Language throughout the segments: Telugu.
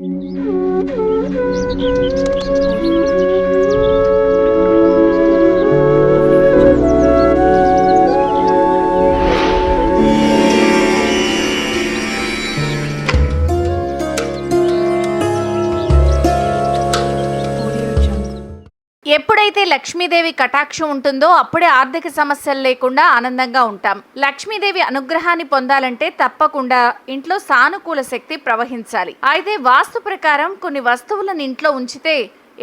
うん。ఎప్పుడైతే లక్ష్మీదేవి కటాక్షం ఉంటుందో అప్పుడే ఆర్థిక సమస్యలు లేకుండా ఆనందంగా ఉంటాం. లక్ష్మీదేవి అనుగ్రహాన్ని పొందాలంటే తప్పకుండా ఇంట్లో సానుకూల శక్తి ప్రవహించాలి. అయితే వాస్తు ప్రకారం కొన్ని వస్తువులను ఇంట్లో ఉంచితే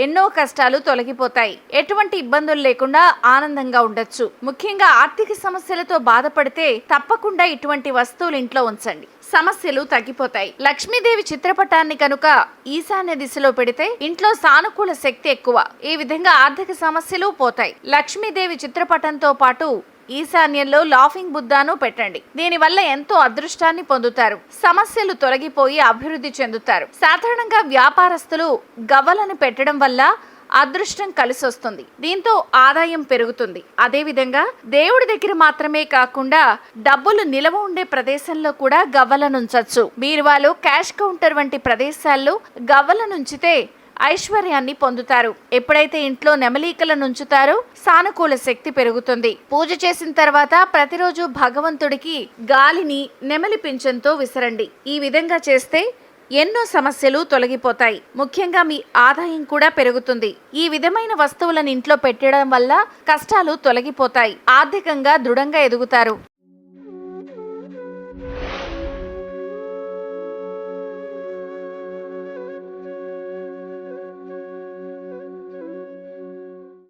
ఎన్నో కష్టాలు తొలగిపోతాయి. ఎటువంటి ఇబ్బందులు లేకుండా ఆనందంగా ఉండొచ్చు. ముఖ్యంగా ఆర్థిక సమస్యలతో బాధపడితే తప్పకుండా ఇటువంటి వస్తువులు ఇంట్లో ఉంచండి. సమస్యలు తగ్గిపోతాయి. లక్ష్మీదేవి చిత్రపటాన్ని కనుక ఈశాన్య దిశలో పెడితే ఇంట్లో సానుకూల శక్తి ఎక్కువ. ఈ విధంగా ఆర్థిక సమస్యలు పోతాయి. లక్ష్మీదేవి చిత్రపటంతో పాటు ఈశాన్యంలో లాఫింగ్ బుద్ధాను పెట్టండి. దీనివల్ల ఎంతో అదృష్టాన్ని పొందుతారు. సమస్యలు తొలగిపోయి అభివృద్ధి చెందుతారు. సాధారణంగా వ్యాపారస్తులు గవ్వలను పెట్టడం వల్ల అదృష్టం కలిసి వస్తుంది దీంతో ఆదాయం పెరుగుతుంది. అదేవిధంగా దేవుడి దగ్గర మాత్రమే కాకుండా డబ్బులు నిలవ ఉండే ప్రదేశంలో కూడా గవ్వలనుంచచ్చు బీరువాలో క్యాష్ కౌంటర్ వంటి ప్రదేశాల్లో గవ్వలను ఉంచితే ఐశ్వర్యాన్ని పొందుతారు. ఎప్పుడైతే ఇంట్లో నెమలీకలను ఉంచుతారో సానుకూల శక్తి పెరుగుతుంది. పూజ చేసిన తర్వాత ప్రతిరోజు భగవంతుడికి గాలిని నెమలి పింఛంతో విసరండి. ఈ విధంగా చేస్తే ఎన్నో సమస్యలు తొలగిపోతాయి. ముఖ్యంగా మీ ఆదాయం కూడా పెరుగుతుంది. ఈ విధమైన వస్తువులను ఇంట్లో పెట్టడం వల్ల కష్టాలు తొలగిపోతాయి. ఆర్థికంగా దృఢంగా ఎదుగుతారు.